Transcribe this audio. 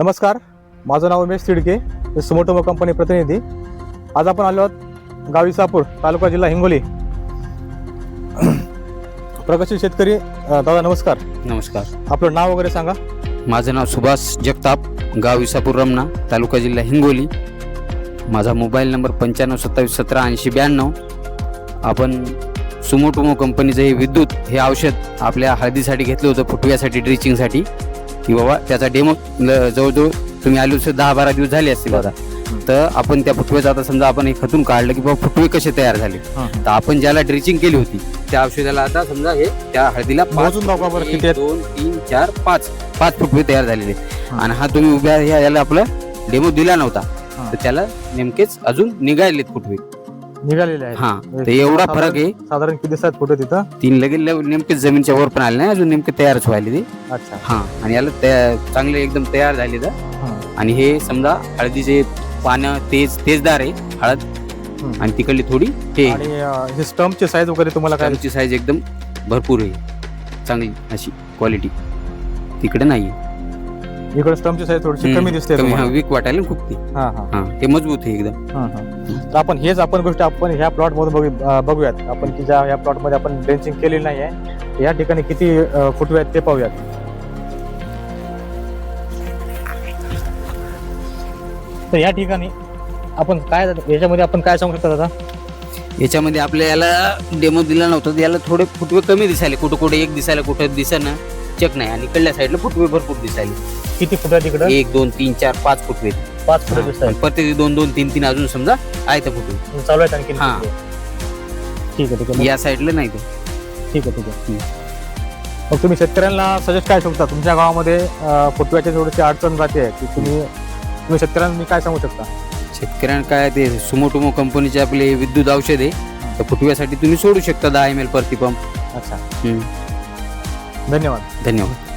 नमस्कार माझं नाव उमेश तिडके मी सुमोटोमो कंपनी प्रतिनिधी. आज आपण आलो आहोत गाव इसापूर तालुका जिल्हा हिंगोली. प्रगतशील शेतकरी दादा नमस्कार. नमस्कार. आपलं नाव वगैरे सांगा. माझं नाव सुभाष जगताप गाव विसापूर रमणा तालुका जिल्हा हिंगोली. माझा मोबाईल नंबर पंच्याण्णव सत्तावीस सतरा ऐंशी ब्याण्णव. आपण सुमोटुमो कंपनीचं हे विद्युत हे औषध आपल्या हळदीसाठी घेतलं होतं फुटव्यासाठी ड्रिचिंगसाठी. की बाबा त्याचा डेमो जवळजवळ तुम्ही आले दहा बारा दिवस झाले असतील आता तर आपण त्या फुटव्याचं आता समजा आपण हे खतून काढलं की बाबा फुटवे कसे तयार झाले तर आपण ज्याला ड्रिचिंग केली होती त्या औषधाला आता समजा हे त्या हळदीला पाच. दोन तीन चार पाच पाच फुटवे तयार झालेले. आणि हा तुम्ही उभ्या याला आपला डेमो दिला नव्हता. तर त्याला नेमकेच अजून निघालेत फुटवे निघालेले आहेत. हा तर एवढा फरक आहे. साधारण किती दिसतात फोटो तिथं? तीन लगेच लव- नेमकेच जमीनच्या वर पण आले नाही अजून नेमके तयारच व्हायले ते. अच्छा. हा आणि याला तया- चांगले एकदम तयार झाले तर. हा. आणि हे समजा हळदीचे पानं तेज तेजदार आहे हळद. हम्म. आणि तिकडली थोडी हे. आणि अ, हे स्टम्पची साईज वगैरे तुम्हाला काय साईज एकदम भरपूर आहे. चांगली अशी क्वालिटी तिकडे नाही इकडे स्टम्पची साईज थोडीशी कमी दिसते तुम्हाला. वीक वाटायला ना खूप ती. हा हा. हा ते मजबूत आहे एकदम. हा, हा. तर आपण हेच आपण गोष्ट आपण ह्या प्लॉट बघू अं, बघूयात. आपण की ज्या ह्या प्लॉटमध्ये आपण ड्रेंचिंग केलेली नाही आहे या ठिकाणी किती अं, फुटवे आहेत ते पाहूयात. तर या ठिकाणी आपण काय याच्यामध्ये आपण काय सांगू शकता दादा? याच्यामध्ये आपल्या याला डेमो दिला नव्हता याला थोडे फुटवे कमी दिसायले कुठं कुठे एक दिसायला कुठं दिसेना. चेक नाही. आणि इकडल्या साईडला फुटवे भरपूर दिसायले. किती फुट आहे तिकडं? एक दोन तीन चार पाच फुटवे. पाच फुट दिसत पण प्रत्येक दोन दोन तीन तीन अजून समजा आहे तर फुटवे. चालू आहेत आणखी हा. ठीक आहे ठीक आहे. या साईडला नाही ते. ठीक आहे ठीक आहे. मग तुम्ही शेतकऱ्यांना सजेस्ट काय शकता? तुमच्या गावामध्ये अं, फुटव्याची थोडीशी अडचण राहते की तुम्ही तुम्ही शेतकऱ्यांना काय सांगू शकता? शेतकऱ्यांना काय ते सुमोटुमो कंपनीचे आपले विद्युत औषध आहे. तर फुटव्यासाठी तुम्ही सोडू शकता दहा एम एल प्रति पंप अच्छा. धन्यवाद. धन्यवाद.